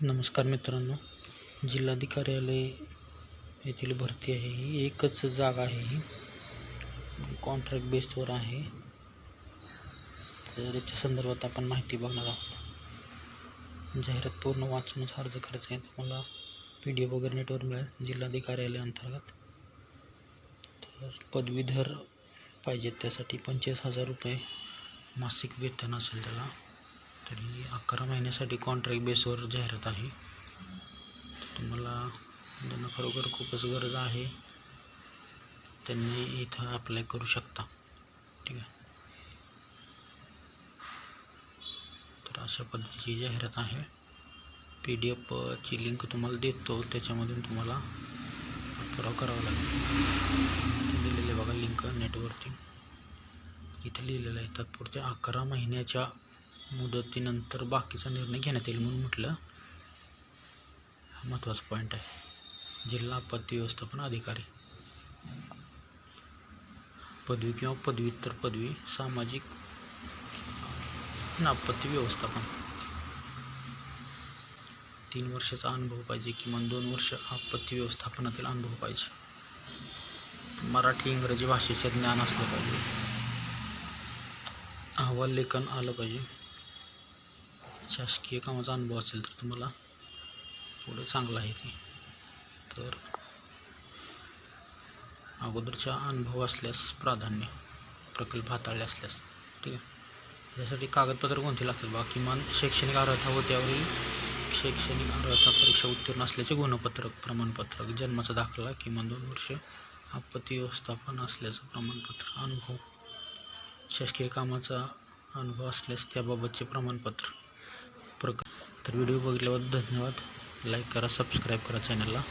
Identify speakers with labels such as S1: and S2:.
S1: नमस्कार मित्रांनो. जिल्हाधिकार्यालय येथील भरती आहे. ही एकच जागा आहे. ही कॉन्ट्रॅक्ट बेसवर आहे. तर याच्या संदर्भात आपण माहिती बघणार आहोत. जाहिरात पूर्ण वाचूनच अर्ज करायचा आहे. तुम्हाला पी डी एफ वगैरे नेटवर मिळेल जिल्हाधिकार्यालय अंतर्गत. तर पदवीधर पाहिजेत त्यासाठी पंचवीस हजार रुपये मासिक वेतन असेल त्याला. तरी अकरा महिन्यासाठी कॉन्ट्रॅक्ट बेसवर जाहिरात आहे. तुम्हाला ज्यांना खरोखर खूपच गरज आहे. त्यांनी इथं अप्लाय करू शकता. ठीक आहे? तर अशा पद्धतीची जाहिरात आहे. पी डी एफची लिंक तुम्हाला देतो. त्याच्यामधून तुम्हाला पुरा करावा लागेल. दिलेले दिलेलं आहे बघा लिंक नेटवरती इथे लिहिलेलं आहे. तात्पुरत्या अकरा महिन्याच्या मुदतीनंतर बाकीचा निर्णय घेण्यात येईल म्हणून म्हटलं. हा महत्त्वाचा पॉईंट आहे. जिल्हा आपत्ती व्यवस्थापन अधिकारी. पदवी किंवा पदव्युत्तर पदवी सामाजिक आपत्ती व्यवस्थापन. तीन वर्षाचा अनुभव पाहिजे किमान दोन वर्ष आपत्ती व्यवस्थापनातील अनुभव पाहिजे. मराठी इंग्रजी भाषेचे ज्ञान असलं पाहिजे. अहवाल लेखन आलं पाहिजे. शासकीय कामाचा अनुभव असेल तर तुम्हाला पुढं चांगलं आहे ते. तर अगोदरचा अनुभव असल्यास प्राधान्य प्रकल्प हाताळले असल्यास ठीक आहे? यासाठी कागदपत्र कोणती लागतात बा? किमान शैक्षणिक अर्हता व त्यावरील शैक्षणिक अर्हता परीक्षा उत्तीर्ण असल्याचे गुणपत्रक प्रमाणपत्रक जन्माचा दाखला किमान दोन वर्ष आपत्ती व्यवस्थापन असल्याचं प्रमाणपत्र अनुभव. शासकीय कामाचा अनुभव असल्यास त्याबाबतचे प्रमाणपत्र. तर व्हिडिओ बघितल्याबद्दल धन्यवाद. लाईक करा सबस्क्राईब करा चॅनलला